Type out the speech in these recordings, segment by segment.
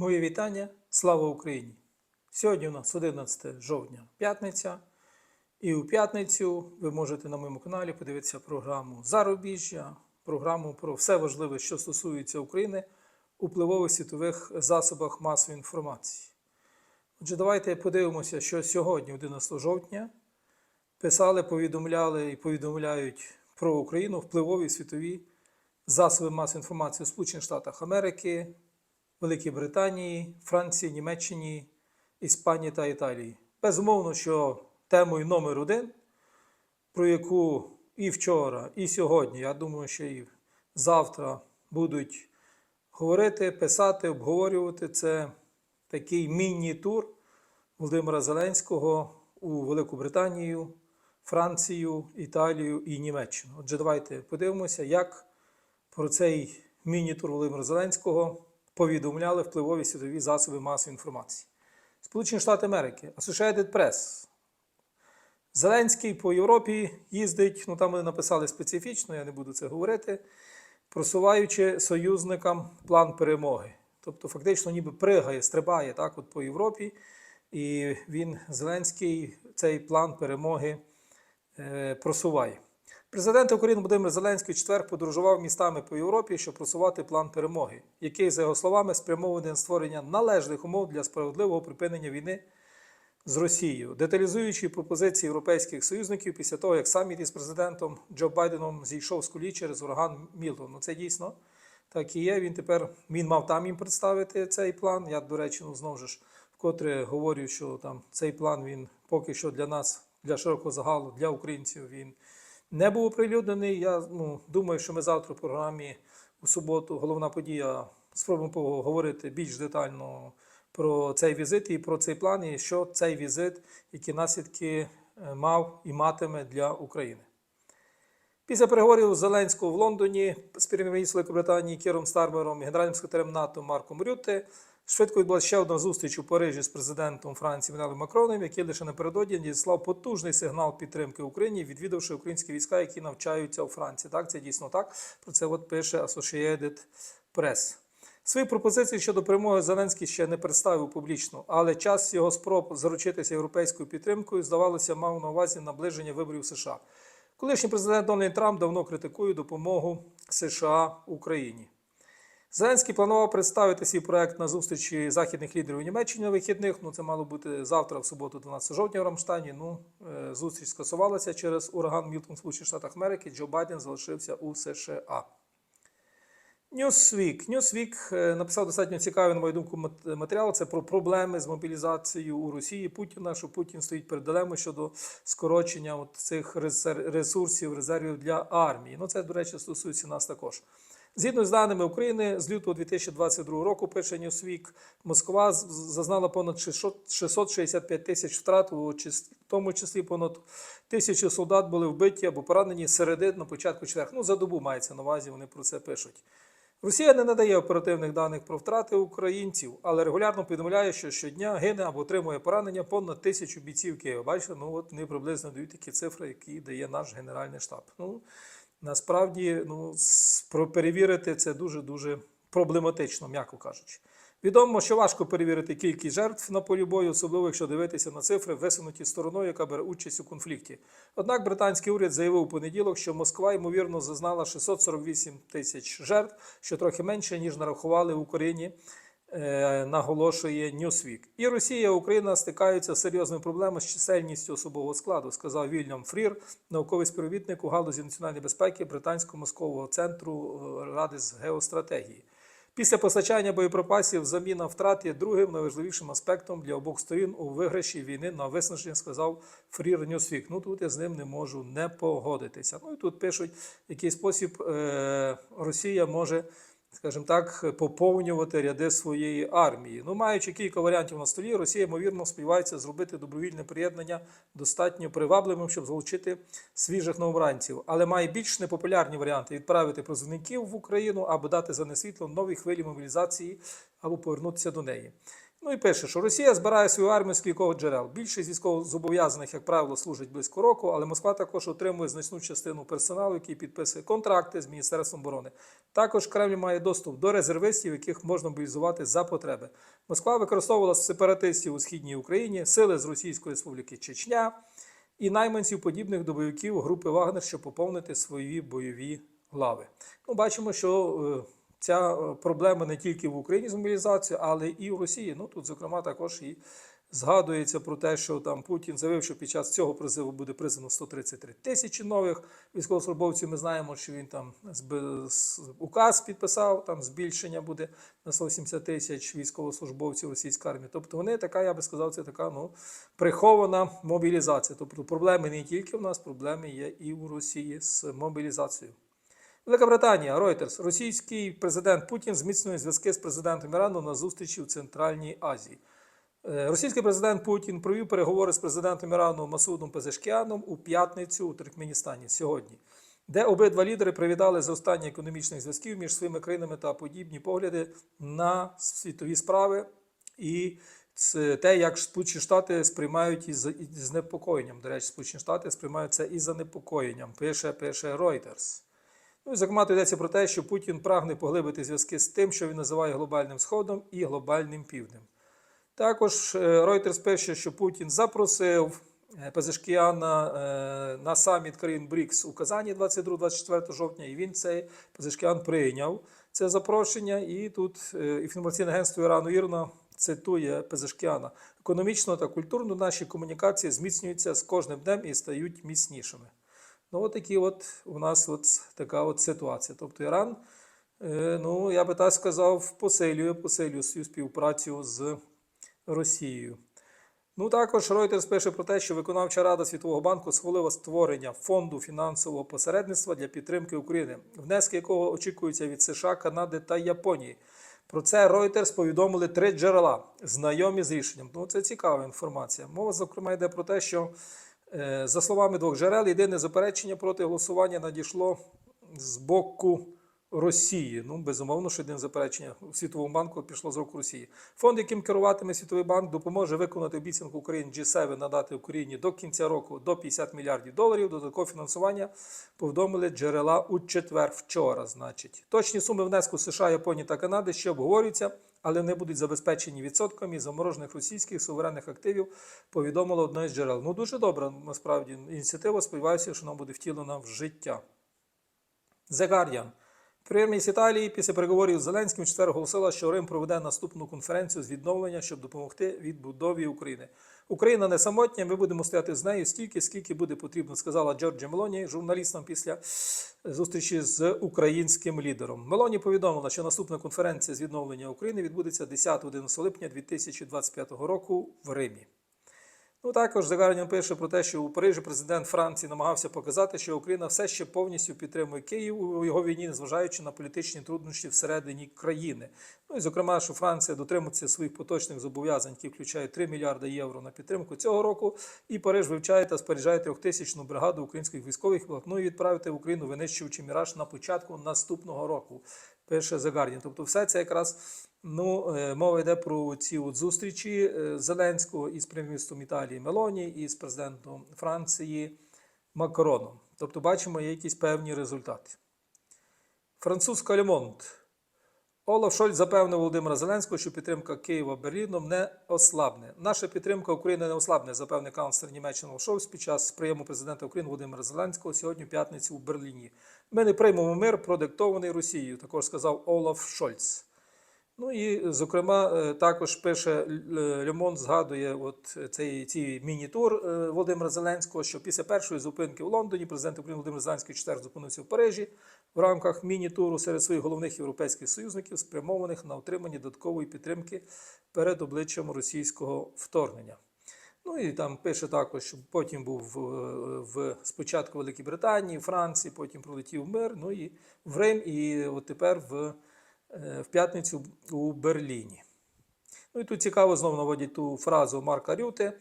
Моє вітання, слава Україні! Сьогодні у нас 11 жовтня, п'ятниця. І у п'ятницю ви можете на моєму каналі подивитися програму Зарубіжжя, програму про все важливе, що стосується України у впливових світових засобах масової інформації. Отже, давайте подивимося, що сьогодні, 11 жовтня, писали, повідомляли і повідомляють про Україну впливові світові засоби масової інформації у Сполучених Штатах Америки, Великій Британії, Франції, Німеччині, Іспанії та Італії. Безумовно, що темою номер один, про яку і вчора, і сьогодні, я думаю, що і завтра будуть говорити, писати, обговорювати, це такий міні-тур Володимира Зеленського у Велику Британію, Францію, Італію і Німеччину. Отже, давайте подивимося, як про цей міні-тур Володимира Зеленського повідомляли впливові світові засоби масової інформації. Сполучені Штати Америки, Associated Press. Зеленський по Європі їздить, ну там вони написали специфічно, я не буду це говорити, просуваючи союзникам план перемоги. Тобто, фактично, ніби пригає, стрибає так, от по Європі, і він, Зеленський, цей план перемоги е, просуває. Президент України Володимир Зеленський четвер подорожував містами по Європі, щоб просувати план перемоги, який, за його словами, спрямований на створення належних умов для справедливого припинення війни з Росією, деталізуючи пропозиції європейських союзників після того, як саміт із президентом Джо Байденом зійшов з колії через ураган Мілтон. Ну це дійсно так і є. Він тепер він мав там їм представити цей план. Я, до речі, ну знову ж вкотре говорю, що там цей план він поки що для нас, для широкого загалу, для українців він не був оприлюднений. Я ну, думаю, що ми завтра в програмі у суботу, головна подія, спробуємо поговорити більш детально про цей візит і про цей план, і що цей візит, які наслідки е, мав і матиме для України. Після переговорів Зеленського в Лондоні з прем'єр-міністром Великобританії Кіром Стармером і генеральним секретарем НАТО Марком Рютте швидко відбулася ще одна зустріч у Парижі з президентом Франції Менелем Макроном, який лише напередодні надіслав потужний сигнал підтримки Україні, відвідавши українські війська, які навчаються у Франції. Так, це дійсно так. Про це от пише Associated Press. Свої пропозиції щодо перемоги Зеленський ще не представив публічно, але час його спроб заручитися європейською підтримкою, здавалося, мав на увазі наближення виборів США. Колишній президент Дональд Трамп давно критикує допомогу США Україні. Зеленський планував представити свій проект на зустрічі західних лідерів у Німеччині на вихідних. Ну, це мало бути завтра, в суботу, 12 жовтня в Рамштані. Ну, е, зустріч скасувалася через ураган Мілтон в Сполучених Штатах Америки. Джо Байден залишився у США. Newsweek. Newsweek е, написав достатньо цікавий, на мою думку, матеріал. Це про проблеми з мобілізацією у Росії Путіна, що Путін стоїть перед дилемою щодо скорочення от цих ресурсів, резервів для армії. Ну, це, до речі, стосується нас також. Згідно з даними України, з лютого 2022 року, пише Newsweek, Москва зазнала понад 665 тисяч втрат, у тому числі понад тисячі солдат були вбиті або поранені з середи на початку четверг. Ну, за добу мається на увазі, вони про це пишуть. Росія не надає оперативних даних про втрати українців, але регулярно повідомляє, що щодня гине або отримує поранення понад тисячу бійців Києва. Бачите, ну от вони приблизно дають такі цифри, які дає наш Генеральний штаб. Ну насправді, ну перевірити це дуже дуже проблематично, м'яко кажучи. Відомо, що важко перевірити кількість жертв на полі бою, особливо якщо дивитися на цифри, висунуті стороною, яка бере участь у конфлікті. Однак британський уряд заявив у понеділок, що Москва ймовірно зазнала 648 тисяч жертв, що трохи менше ніж нарахували в Україні. Е, Наголошує Newsweek. І Росія, і Україна стикаються з серйозними проблемами з чисельністю особового складу, сказав Вільям Фрір, науковий співробітник у галузі національної безпеки Британського москового центру е, Ради з геостратегії. Після постачання боєприпасів заміна втрат є другим найважливішим аспектом для обох сторін у виграші війни на виснаження, сказав Фрір Ньюсвік. Ну тут я з ним не можу не погодитися. Ну і тут пишуть, який спосіб е, Росія може, скажімо так, поповнювати ряди своєї армії. Ну, маючи кілька варіантів на столі, Росія ймовірно сподівається зробити добровільне приєднання достатньо привабливим, щоб залучити свіжих новобранців, але має більш непопулярні варіанти відправити призовників в Україну або дати за несвітло нові хвилі мобілізації або повернутися до неї. Ну і пише, що Росія збирає свою армію з кількох джерел. Більшість військовозобов'язаних, як правило, служать близько року, але Москва також отримує значну частину персоналу, який підписує контракти з Міністерством оборони. Також Кремль має доступ до резервистів, яких можна мобілізувати за потреби. Москва використовувала сепаратистів у східній Україні, сили з Російської Республіки Чечня і найманців подібних до бойовиків групи Вагнер, щоб поповнити свої бойові лави. Ну, бачимо, що е, ця е, проблема не тільки в Україні з мобілізацією, але і в Росії. Ну тут, зокрема, також і згадується про те, що там Путін заявив, що під час цього призиву буде призвано 133 тисячі нових військовослужбовців. Ми знаємо, що він там указ підписав, там збільшення буде на 170 тисяч військовослужбовців російської армії. Тобто вони така, я би сказав, це така ну прихована мобілізація. Тобто проблеми не тільки в нас, проблеми є і у Росії з мобілізацією. Велика Британія, Reuters. Російський президент Путін зміцнює зв'язки з президентом Ірану на зустрічі в Центральній Азії. Е, Російський президент Путін провів переговори з президентом Ірану Масудом Пезешкіаном у п'ятницю у Туркменістані сьогодні, де обидва лідери привітали зростання економічних зв'язків між своїми країнами та подібні погляди на світові справи і те, як Сполучені Штати сприймають із занепокоєнням. До речі, Сполучені Штати сприймають це із занепокоєнням. Пише, пише Reuters. Ну і зокрема, тут йдеться про те, що Путін прагне поглибити зв'язки з тим, що він називає глобальним сходом і глобальним півднем. Також е, Reuters пише, що Путін запросив е, Пезешкіана е, на саміт країн БРІКС у Казані 22-24 жовтня, і він цей Пезешкіан прийняв це запрошення. І тут інформаційне агентство Ірану Ірна цитує Пезешкіана: економічно та культурно наші комунікації зміцнюються з кожним днем і стають міцнішими. Ну, от такі от у нас от така от ситуація. Тобто Іран, е, ну, я би так сказав, посилює, посилює свою співпрацю з Росією. Ну, також Reuters пише про те, що виконавча рада Світового банку схвалила створення фонду фінансового посередництва для підтримки України, внески якого очікуються від США, Канади та Японії. Про це Reuters повідомили три джерела, знайомі з рішенням. Ну, це цікава інформація. Мова, зокрема, йде про те, що, за словами двох джерел, єдине заперечення проти голосування надійшло з боку Росії. Ну, безумовно, що єдине заперечення у Світовому банку пішло з року Росії. Фонд, яким керуватиме Світовий банк, допоможе виконати обіцянку України G7 надати Україні до кінця року до 50 мільярдів доларів. Додаткове фінансування повідомили джерела у четвер вчора. Значить, точні суми внеску США, Японії та Канади ще обговорюються, але не будуть забезпечені відсотками заморожених російських суверенних активів. Повідомило одне з джерел. Ну дуже добра насправді ініціатива. Сподіваюся, що вона буде втілена в життя. The Guardian. Прем'єр-міністр Італії після переговорів з Зеленським четвер оголосила, що Рим проведе наступну конференцію з відновлення, щоб допомогти відбудові України. Україна не самотня. Ми будемо стояти з нею стільки, скільки буде потрібно, сказала Джорджа Мелоні журналістам після зустрічі з українським лідером. Мелоні повідомила, що наступна конференція з відновлення України відбудеться 10-11 липня 2025 року в Римі. Ну також Guardian пише про те, що у Парижі президент Франції намагався показати, що Україна все ще повністю підтримує Київ у його війні, незважаючи на політичні труднощі всередині країни. Ну і зокрема, що Франція дотримується своїх поточних зобов'язань, які включають 3 мільярди євро на підтримку цього року. І Париж вивчає та споряджає трьохтисячну бригаду українських військових планує відправити в Україну винищувачі міраж на початку наступного року. Пише Guardian. Тобто, все це якраз ну, е, мова йде про ці от зустрічі е, Зеленського із прем'єром Італії Мелоні і з президентом Франції Макроном. Тобто, бачимо, якісь певні результати. Французька Лемонт. Олаф Шольц запевнив Володимира Зеленського, що підтримка Києва Берліном не ослабне. Наша підтримка України не ослабне, запевнив канцлер Німеччини Шольц під час прийому президента України Володимира Зеленського сьогодні в п'ятницю у Берліні. Ми не приймемо мир, продиктований Росією, також сказав Олаф Шольц. Ну і, зокрема, е, також пише Льомон, згадує от цей цей міні-тур е, Володимира Зеленського, що після першої зупинки в Лондоні президент України Володимир Зеленський четвер зупинився в Парижі в рамках міні-туру серед своїх головних європейських союзників, спрямованих на отримання додаткової підтримки перед обличчям російського вторгнення. Ну і там пише також, що потім був в, в спочатку Великій Британії, Франції, потім пролетів мир, ну і в Рим, і от тепер в в п'ятницю у Берліні. Ну і тут цікаво знову наводять ту фразу Марка Рюте.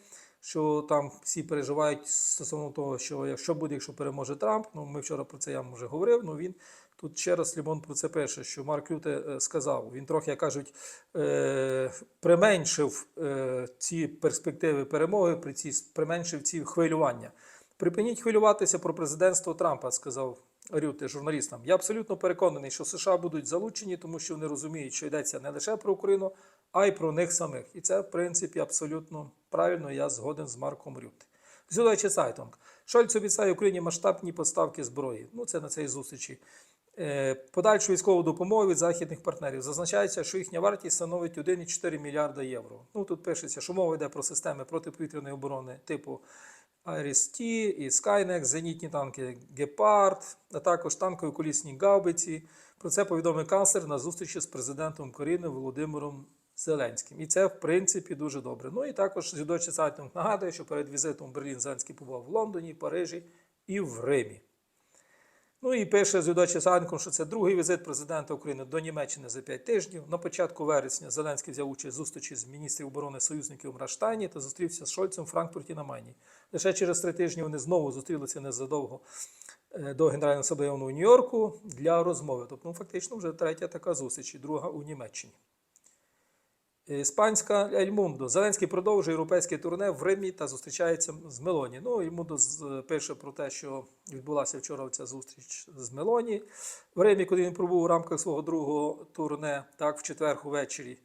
що там всі переживають стосовно того, що якщо буде, якщо переможе Трамп, ну ми вчора про це я вже говорив. Ну він тут ще раз Лімон про це пише, що Марк Рюте е, сказав. Він трохи, як кажуть, е, применшив е, ці перспективи перемоги, при ці применшив ці хвилювання. Припиніть хвилюватися про президентство Трампа, сказав Рюте журналістам. Я абсолютно переконаний, що США будуть залучені, тому що вони розуміють, що йдеться не лише про Україну, а й про них самих. І це, в принципі, абсолютно правильно. Я згоден з Марком Рюте. Зюдачі Сайтонг. Шольц обіцяє Україні масштабні поставки зброї. Ну, це на цій зустрічі. Е, Подальшу військову допомогу від західних партнерів. Зазначається, що їхня вартість становить 1,4 мільярда євро. Ну тут пишеться, що мова йде про системи протиповітряної оборони типу Iris-T і Skynex, зенітні танки Гепард, а також танкові колісні гаубиці. Про це повідомив канцлер на зустрічі з президентом України Володимиром Зеленським. І це, в принципі, дуже добре. Ну і також Зюдочий сайтом нагадує, що перед візитом Берлін Зеленський побував в Лондоні, Парижі і в Римі. Ну і пише Зюдочий Сайтинг, що це другий візит президента України до Німеччини за 5 тижнів. На початку вересня Зеленський взяв участь в зустрічі з міністрів оборони союзників в Раштайні та зустрівся з Шольцем в Франкфурті на Майні. Лише через три тижні вони знову зустрілися незадовго е, до Генерального асамблеї у Нью-Йорку для розмови. Тобто, ну, фактично, вже третя така зустріч, і друга у Німеччині. Іспанська Ельмундо. Зеленський продовжує європейське турне в Римі та зустрічається з Мелоні. Ну, Ельмундо пише про те, що відбулася вчора ця зустріч з Мелоні в Римі, куди він пробув у рамках свого другого турне, так, в четвер увечері.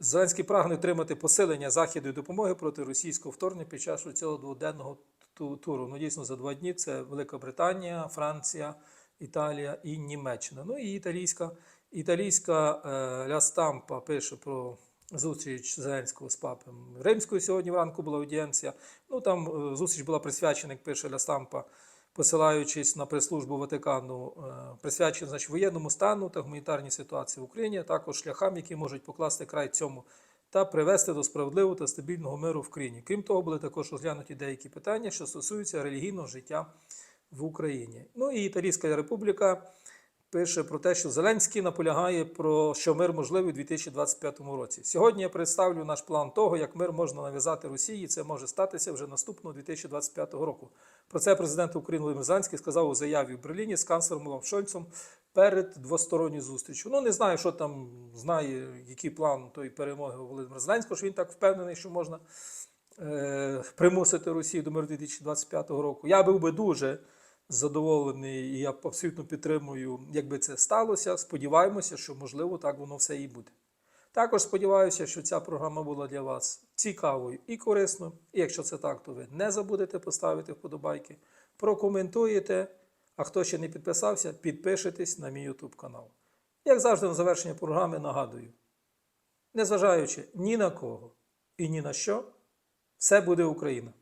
Зеленський прагне отримати посилення західної допомоги проти російського вторгнення під час цього дводенного туру. Ну, дійсно, за два дні це Велика Британія, Франція, Італія і Німеччина. Ну і італійська, італійська е, Ля Стампа пише про зустріч Зеленського з папом Римською сьогодні вранку була аудієнція. Ну там е, зустріч була присвячена, як пише Ля Стампа, посилаючись на прес-службу Ватикану, е, присвячена значить, воєнному стану та гуманітарній ситуації в Україні, а також шляхам, які можуть покласти край цьому та привести до справедливого та стабільного миру в країні. Крім того, були також розглянуті деякі питання, що стосуються релігійного життя в Україні. Ну і Італійська Республіка пише про те, що Зеленський наполягає про що мир можливий у 2025 році. Сьогодні я представлю наш план того, як мир можна нав'язати Росії. Це може статися вже наступного 2025 року. Про це президент України Володимир Зеленський сказав у заяві в Берліні з канцлером Олаф Шольцем перед двосторонньою зустрічю. Ну не знаю, що там знає, який план тої перемоги у Володимира Зеленського, що він так впевнений, що можна е, примусити Росію до миру 2025 року. Я був би дуже задоволений, і я абсолютно підтримую, якби це сталося. Сподіваємося, що можливо так воно все і буде. Також сподіваюся, що ця програма була для вас цікавою і корисною. І якщо це так, то ви не забудете поставити вподобайки, прокоментуєте. А хто ще не підписався, підпишитесь на мій YouTube канал. Як завжди, на завершення програми нагадую: незважаючи ні на кого і ні на що, все буде Україна.